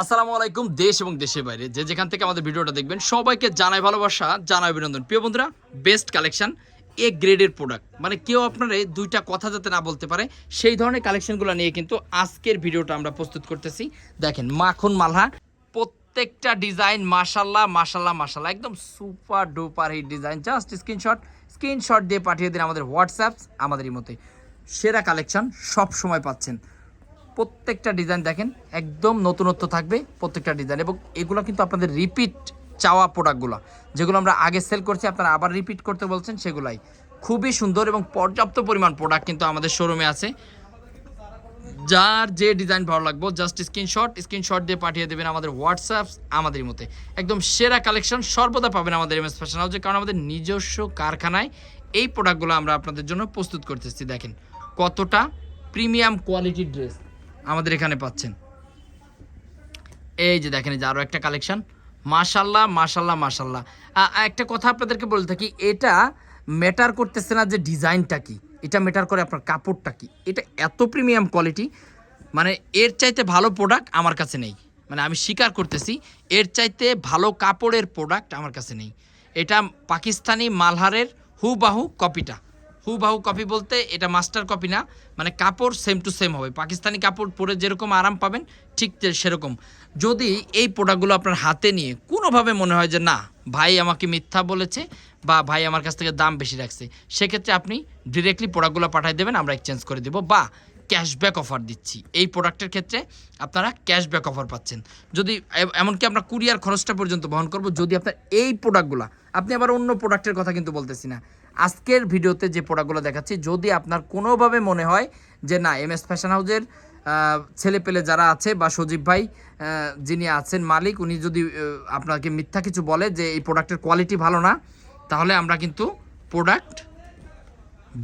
আসসালামু আলাইকুম, দেশ এবং দেশের বাইরে। যে যেখান থেকে আমাদের ভিডিওটা দেখবেন, সবাইকে জানাই ভালোবাসা, জানাই অভিনন্দন। প্রিয় বন্ধুরা বেস্ট কালেকশন এ গ্রেডের প্রোডাক্ট মানে কেউ আপনারা দুইটা কথা যাতে না বলতে পারে, সেই ধরনের কালেকশনগুলো নিয়ে কিন্তু আজকের ভিডিওটা আমরা প্রস্তুত করতেছি। দেখেন, মাখন মালহা, প্রত্যেকটা ডিজাইন মাশাল্লাহ মাশাল্লাহ মাশাল্লাহ একদম super duper hit design just screenshot screenshot দিয়ে পাঠিয়ে দিন আমাদের হোয়াটসঅ্যাপ আমাদেরই মতে সেরা কালেকশন সব সময় পাচ্ছেন। প্রত্যেকটা ডিজাইন দেখেন, একদম নতুনত্ব থাকবে প্রত্যেকটা ডিজাইন এবং এগুলো কিন্তু আপনাদের রিপিট চাওয়া প্রোডাক্টগুলো যেগুলো আমরা আগে সেল করছি, আপনারা আবার রিপিট করতে বলছেন, সেগুলাই। খুবই সুন্দর এবং পর্যাপ্ত পরিমাণ প্রোডাক্ট কিন্তু আমাদের শোরুমে আছে। যার যে ডিজাইন ভালো লাগবে জাস্ট স্ক্রিনশট স্ক্রিনশট দিয়ে পাঠিয়ে দেবেন আমাদের হোয়াটসঅ্যাপ আমাদের মতে একদম সেরা কালেকশন সর্বদা পাবেন আমাদের এম এস ফ্যাশন হাউসে কারণ আমাদের নিজস্ব কারখানায় এই প্রোডাক্টগুলো আমরা আপনাদের জন্য প্রস্তুত করতেছি, দেখেন। কতটা প্রিমিয়াম কোয়ালিটির ড্রেস আমাদের এখানে পাচ্ছেন। এই যে দেখেন, এই যে আরও একটা কালেকশন মাশাল্লাহ মাশাল্লাহ মাশাল্লাহ। একটা কথা আপনাদেরকে বলে থাকি, এটা ম্যাটার করতেছে না যে ডিজাইনটা কি, এটা ম্যাটার করে আপনার কাপড়টা কি। এটা এত প্রিমিয়াম কোয়ালিটি মানে এর চাইতে ভালো প্রোডাক্ট আমার কাছে নেই। মানে আমি স্বীকার করতেছি, এর চাইতে ভালো কাপড়ের প্রোডাক্ট আমার কাছে নেই। এটা পাকিস্তানি মালহারের হুবাহু কপিটা হুবাহু কপি বলতে এটা মাস্টার কপি না মানে কাপড় সেম টু সেম হবে। পাকিস্তানি কাপড় পরে যেরকম আরাম পাবেন, ঠিক সেরকম। যদি এই প্রোডাক্টগুলো আপনার হাতে নিয়ে কোনোভাবে মনে হয় যে, না, ভাই আমাকে মিথ্যা বলেছে বা ভাই আমার কাছ থেকে দাম বেশি রাখছে, সেক্ষেত্রে আপনি ডিরেক্টলি প্রোডাক্টগুলো পাঠিয়ে দেবেন, আমরা এক্সচেঞ্জ করে দেবো বা ক্যাশব্যাক অফার দিচ্ছি। এই প্রোডাক্টের ক্ষেত্রে আপনারা ক্যাশব্যাক অফার পাচ্ছেন। যদি এমনকি আমরা কুরিয়ার খরচটা পর্যন্ত বহন করব, যদি আপনার এই প্রোডাক্টগুলো আপনি আবার অন্য প্রোডাক্টের কথা কিন্তু বলতেছি না আজকের ভিডিওতে যে প্রোডাক্টগুলো দেখাচ্ছি, যদি আপনার কোনোভাবে মনে হয় যে না এম এস ফ্যাশন হাউজের ছেলে পেলে যারা আছে বা সজীব ভাই যিনি আছেন মালিক, উনি যদি আপনাকে মিথ্যা কিছু বলে যে এই প্রোডাক্টের কোয়ালিটি ভালো না, তাহলে আমরা কিন্তু প্রোডাক্ট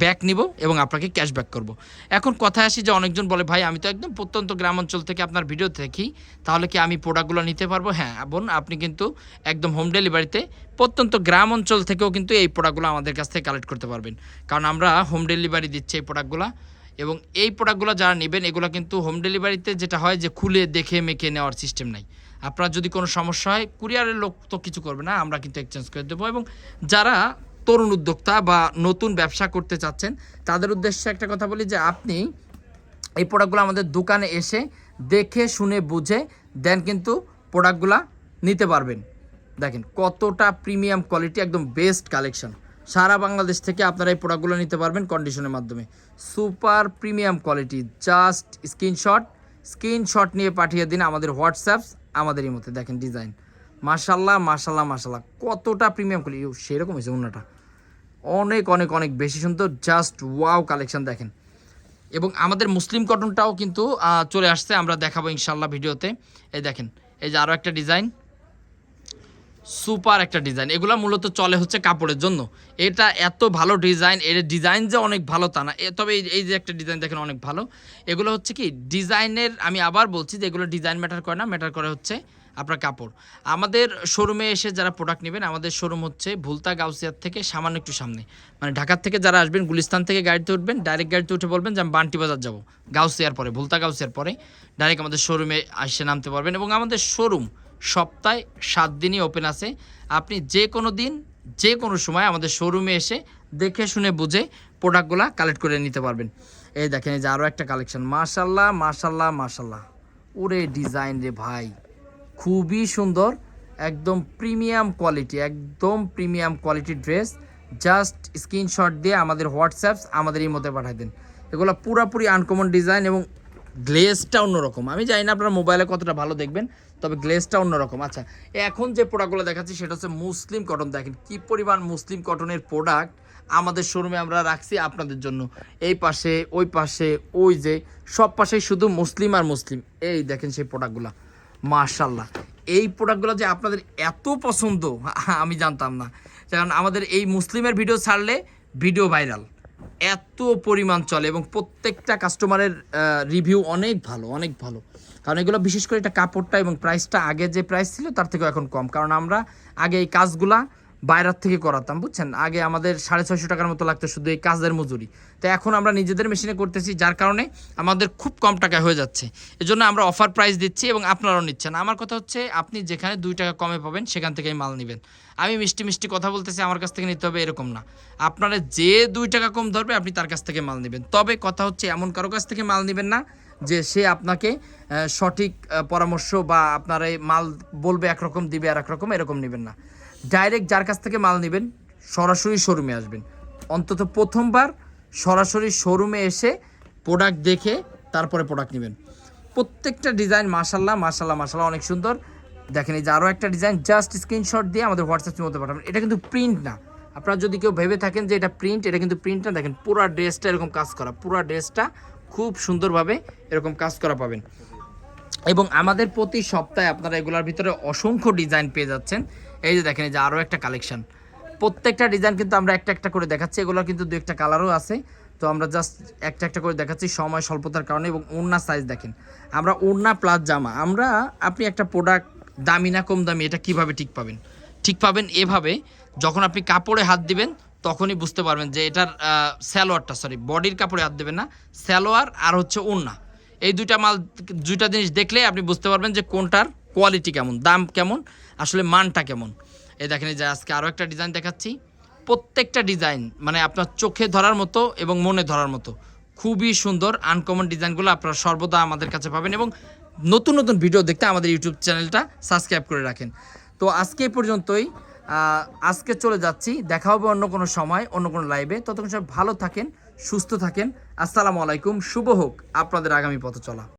ব্যাক নিব এবং আপনাকে ক্যাশব্যাক করব। এখন কথায় আসি যে অনেকজন বলে, ভাই, আমি তো একদম প্রত্যন্ত গ্রাম অঞ্চল থেকে আপনার ভিডিও দেখি, তাহলে কি আমি প্রোডাক্টগুলো নিতে পারব? হ্যাঁ বোন, আপনি কিন্তু একদম হোম ডেলিভারিতে প্রত্যন্ত গ্রাম অঞ্চল থেকেও কিন্তু এই প্রোডাক্টগুলো আমাদের কাছ থেকে কালেক্ট করতে পারবেন। কারণ আমরা হোম ডেলিভারি দিচ্ছি এই প্রোডাক্টগুলো এবং এই প্রোডাক্টগুলো যারা নেবেন, এগুলো কিন্তু হোম ডেলিভারিতে যেটা হয় যে খুলে দেখে মেখে নেওয়ার সিস্টেম নাই। আপনার যদি কোনো সমস্যা হয় কুরিয়ারের লোক তো কিছু করবে না, আমরা কিন্তু এক্সচেঞ্জ করে দেবো এবং যারা তরুণ উদ্যোক্তা বা নতুন ব্যবসা করতে চাচ্ছেন, তাদের উদ্দেশ্যে একটা কথা বলি যে আপনি এই প্রোডাক্টগুলো আমাদের দোকানে এসে দেখে, শুনে, বুঝে দেন কিন্তু প্রোডাক্টগুলো নিতে পারবেন। দেখেন কতটা প্রিমিয়াম কোয়ালিটি একদম বেস্ট কালেকশন সারা বাংলাদেশ থেকে আপনারা এই প্রোডাক্টগুলো নিতে পারবেন কন্ডিশনের মাধ্যমে। Super premium quality just screenshot screenshot নিয়ে পাঠিয়ে দিন আমাদের হোয়াটসঅ্যাপ আমাদেরই মধ্যে দেখেন ডিজাইন মাশাল্লাহ মাশাল্লাহ মাশাল্লাহ কতটা প্রিমিয়াম কোয়ালিটি সেরকম হয়েছে অন্যটা অনেক অনেক অনেক বেশি সুন্দর। জাস্ট ওয়াও কালেকশন দেখেন। এবং আমাদের মুসলিম কটনটাও কিন্তু চলে আসছে। আমরা দেখাবো ইনশাল্লাহ ভিডিওতে। এই দেখেন, এই যে আরও একটা ডিজাইন সুপার একটা ডিজাইন এগুলো মূলত চলে হচ্ছে কাপড়ের জন্য। এটা এত ভালো ডিজাইন এর ডিজাইন যে অনেক ভালো তা না। তবে এই যে একটা ডিজাইন দেখেন অনেক ভালো। এগুলো হচ্ছে কি ডিজাইনের আমি আবার বলছি যে এগুলো ডিজাইন ম্যাটার করে না। ম্যাটার করে হচ্ছে আপনার কাপড়। আমাদের শোরুমে এসে যারা প্রোডাক্ট নেবেন, আমাদের শোরুম হচ্ছে ভুলতা গাউসিয়ার থেকে সামান্য একটু সামনে। মানে ঢাকার থেকে যারা আসবেন, গুলিস্তান থেকে গাড়িতে উঠবেন ডাইরেক্ট গাড়িতে উঠে বলবেন যে আমি বান্টি বাজার যাব। গাউসিয়ার পরে, ভুলতা গাউসিয়ার পরে ডাইরেক্ট আমাদের শোরুমে এসে নামতে পারবেন এবং আমাদের শোরুম সপ্তাহে সাত দিনই ওপেন আছে। আপনি যে কোনো দিন, যে কোনো সময় আমাদের শোরুমে এসে দেখে শুনে বুঝে প্রোডাক্টগুলো কালেক্ট করে নিতে পারবেন। এই দেখেন, এই যে আরও একটা কালেকশন মাশাল্লাহ মার্শাল্লাহ মাশাল্লাহ। ওরে ডিজাইন রে ভাই। খুবই সুন্দর, একদম প্রিমিয়াম কোয়ালিটি, একদম প্রিমিয়াম কোয়ালিটির ড্রেস। জাস্ট স্ক্রিনশট দিয়ে আমাদের হোয়াটসঅ্যাপস আমাদের এই মধ্যে পাঠাই দেন। এগুলো পুরাপুরি আনকমন ডিজাইন এবং গ্লেজটা অন্যরকম। আমি জানি না আপনারা মোবাইলে কতটা ভালো দেখবেন, তবে গ্লেজটা অন্যরকম। আচ্ছা এখন যে প্রোডাক্টগুলো দেখাচ্ছি সেটা হচ্ছে মুসলিম কটন দেখেন কি পরিমাণ মুসলিম কটনের প্রোডাক্ট আমাদের শোরুমে আমরা রাখছি আপনাদের জন্য। এই পাশে, ওই পাশে, ওই যে, সব পাশে শুধু মুসলিম আর মুসলিম। এই দেখেন সেই প্রোডাক্টগুলো মাশাল্লাহ এই প্রোডাক্টগুলো যে আপনাদের এত পছন্দ, আমি জানতাম না। কারণ আমাদের এই মুসলিমের ভিডিও ছাড়লে ভিডিও ভাইরাল এত পরিমাণ চলে এবং প্রত্যেকটা কাস্টমারের রিভিউ অনেক ভালো অনেক ভালো। কারণ এগুলো বিশেষ করে এটা কাপড়টা এবং প্রাইসটা আগে যে প্রাইস ছিল, তার থেকেও এখন কম। কারণ আমরা আগে এই কাজগুলা বাইরের থেকে করাতাম, বুঝছেন? আগে আমাদের সাড়ে ছয়শো টাকার মতো লাগতো শুধু এই কাজের মজুরি। তো এখন আমরা নিজেদের মেশিনে করতেছি, যার কারণে আমাদের খুব কম টাকায় হয়ে যাচ্ছে। এজন্য আমরা অফার প্রাইস দিচ্ছি এবং আপনারাও নিচ্ছেন। আমার কথা হচ্ছে, আপনি যেখানে দুই টাকা কমে পাবেন, সেখান থেকেই মাল নেবেন। আমি মিষ্টি মিষ্টি কথা বলতেছি, আমার কাছ থেকে নিতে হবে এরকম না। আপনারা যে দুই টাকা কম ধরবে, আপনি তার কাছ থেকে মাল নেবেন। তবে কথা হচ্ছে, এমন কারও কাছ থেকে মাল নেবেন না, যে সে আপনাকে সঠিক পরামর্শ বা আপনার মাল বলবে একরকম, দিবে আর একরকম এরকম নেবেন না। ডাইরেক্ট যার কাছ থেকে মাল নেবেন, সরাসরি শোরুমে আসবেন। অন্তত প্রথমবার সরাসরি শোরুমে এসে প্রোডাক্ট দেখে তারপরে প্রোডাক্ট নেবেন। প্রত্যেকটা ডিজাইন মাশাল্লাহ মাশাল্লাহ মাশাল্লাহ অনেক সুন্দর। দেখেন এই যে আরও একটা ডিজাইন জাস্ট স্ক্রিনশট দিয়ে আমাদের হোয়াটসঅ্যাপের মধ্যে পাঠাবেন। এটা কিন্তু প্রিন্ট না। আপনারা যদি কেউ ভেবে থাকেন যে এটা প্রিন্ট এটা কিন্তু প্রিন্ট না। দেখেন পুরো ড্রেসটা এরকম কাজ করা, পুরো ড্রেসটা খুব সুন্দরভাবে এরকম কাজ করা পাবেন। এবং আমাদের প্রতি সপ্তাহে আপনারা এগুলোর ভিতরে অসংখ্য ডিজাইন পেয়ে যাচ্ছেন। এই যে দেখেন, এই যে আরও একটা কালেকশন প্রত্যেকটা ডিজাইন কিন্তু আমরা একটা একটা করে দেখাচ্ছি। এগুলোর কিন্তু দু একটা কালারও আছে। তো আমরা জাস্ট একটা একটা করে দেখাচ্ছি সময়, স্বল্পতার কারণে এবং ওড়না সাইজ দেখেন। আমরা ওড়না প্লাস জামা। আমরা, আপনি একটা প্রোডাক্ট দামি না কম দামি, এটা কীভাবে ঠিক পাবেন? ঠিক পাবেন এভাবে, যখন আপনি কাপড়ে হাত দিবেন, তখনই বুঝতে পারবেন যে এটার স্যালোয়ারটা সরি বডির কাপড়ে হাত দেবেন না। স্যালোয়ার আর হচ্ছে ওড়না। এই দুইটা মাল, দুইটা জিনিস দেখলে আপনি বুঝতে পারবেন যে কোনটার কোয়ালিটি কেমন, দাম কেমন, আসলে মানটা কেমন। এই দেখেন যে আজকে আরও একটা ডিজাইন দেখাচ্ছি। প্রত্যেকটা ডিজাইন মানে আপনার চোখে ধরার মতো এবং মনে ধরার মতো। খুবই সুন্দর আনকমন ডিজাইনগুলো আপনারা সর্বদা আমাদের কাছে পাবেন এবং নতুন নতুন ভিডিও দেখতে আমাদের ইউটিউব চ্যানেলটা সাবস্ক্রাইব করে রাখেন। তো আজকে পর্যন্তই। আজকে চলে যাচ্ছি, দেখা হবে অন্য কোনো সময়, অন্য কোনো লাইভে ততক্ষণ সব ভালো থাকেন, সুস্থ থাকেন। আসসালামু আলাইকুম, শুভ হোক আপনাদের আগামী পথ চলা